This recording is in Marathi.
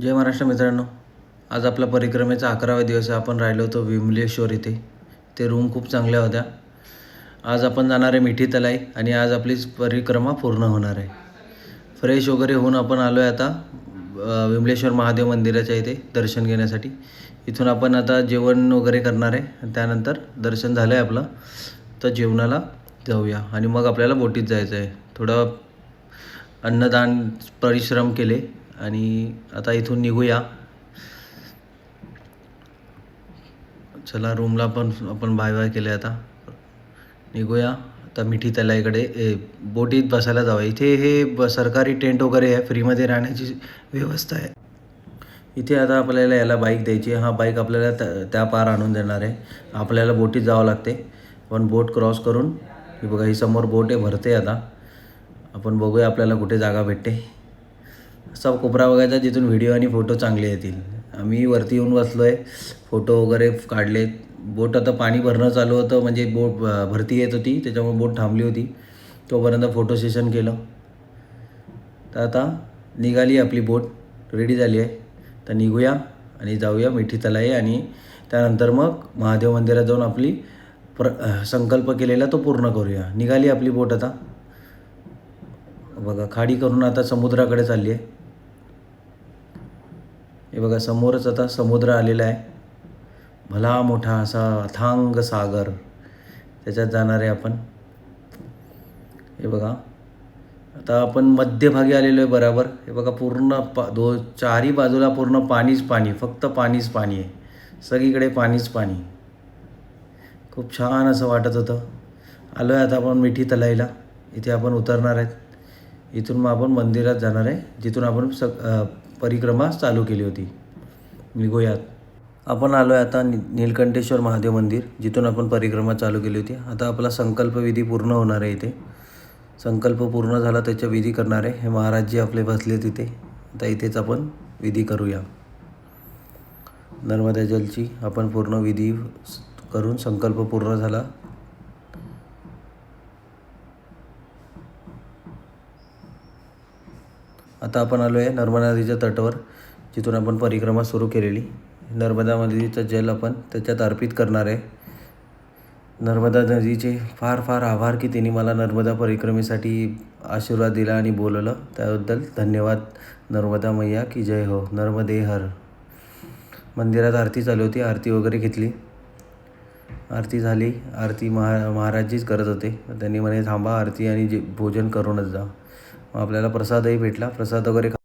जय महाराष्ट्र मित्रांनो. आज आपला परिक्रमेचा अकरावा दिवस आहे. आपण राहिलो होतो विमलेश्वर इथे. ते रूम खूप चांगल्या होत्या. आज आपण जाणार आहे मिठी तलाई आणि आज आपली परिक्रमा पूर्ण होणार आहे. फ्रेश वगैरे होऊन आपण आलो आहे आता विमलेश्वर महादेव मंदिराच्या इथे दर्शन घेण्यासाठी. इथून आपण आता जेवण वगैरे करणार आहे. त्यानंतर दर्शन झालं आहे आपलं. तर जेवणाला जाऊया. आणि मग आपल्याला बोटीत जायचं आहे थोडं अन्नदान परिश्रम केले. आणि आता इथून निघूया. चला रूमला पण आपण बाय बाय केले आता. निघूया. आता मिठी तलाईकडे बोटीत बसायला जाऊया. इथे हे ब सरकारी टेंट वगैरे आहे. फ्रीमध्ये राहण्याची व्यवस्था आहे. इथे आता आपल्याला याला बाईक द्यायची आहे. हा बाईक आपल्याला त्या त्या पार आणून देणार आहे. आपल्याला बोटीत जावं लागते. पण बोट क्रॉस करून बघा ही समोर बोट आहे भरते आता. आपण बघूया आपल्याला कुठे जागा भेटते. असा कोपरा बघायचा जिथून व्हिडिओ आणि फोटो चांगले येतील. आम्ही वरती येऊन बसलो आहे फोटो वगैरे काढलेत बोट आता पाणी भरणं चालू होतं. म्हणजे बोट भरती येत होती. त्याच्यामुळे बोट थांबली होती. तोपर्यंत फोटो सेशन केलं. तर आता निघाली आपली बोट रेडी झाली आहे. तर निघूया आणि जाऊया मिठी तलाई आणि त्यानंतर मग महादेव मंदिरात जाऊन आपली प्र संकल्प केलेला तो पूर्ण करूया. निघाली आपली बोट आता. बघा खाडी करून आता समुद्राकडे चालली आहे. हे बघा समोरच आता समुद्र आलेला आहे. भला मोठा असा अथांग सागर त्याच्यात जाणार आहे आपण. हे बघा आता आपण मध्यभागी आलेलो आहे बरोबर. हे बघा पूर्ण पा दो चारही बाजूला पूर्ण पाणीच पाणी फक्त पाणीच पाणी आहे. सगळीकडे पाणीच पाणी. खूप छान असं वाटत होतं. आलो आहे आता आपण मिठी तलाईला. इथे आपण उतरणार आहेत. इथून मग आपण मंदिरात जाणार आहे. जिथून आपण सग परिक्रमा चालू केली होती. निघूयात. आपण आलो आहे आता नि नीलकंठेश्वर महादेव मंदिर जिथून आपण परिक्रमा चालू केली होती. आता आपला संकल्पविधी पूर्ण होणार आहे इथे. संकल्प पूर्ण झाला त्याच्या विधी करणारे हे हे महाराजजी आपले बसले तिथे आता इथेच आपण विधी करूया. नर्मदा जलची आपण पूर्ण विधी करून संकल्प पूर्ण झाला. आता आपण आलो आहे नर्मदा नदीच्या तटावर जिथून आपण परिक्रमा सुरू केलेली. नर्मदा नदीचं जल आपण त्याच्यात अर्पित करणार आहे. नर्मदा नदीचे फार फार आभार की तिने मला नर्मदा परिक्रमेसाठी आशीर्वाद दिला आणि बोलवलं. त्याबद्दल धन्यवाद नर्मदा मैया की जय हो. नर्मदे हर. मंदिरात आरती चालू होती. आरती वगैरे घेतली. आरती झाली. आरती महा महाराजजीच करत होते. त्यांनी म्हणे थांबा आरती आणि जे भोजन करूनच जा. मग आपल्याला प्रसादही भेटला. प्रसाद वगैरे खा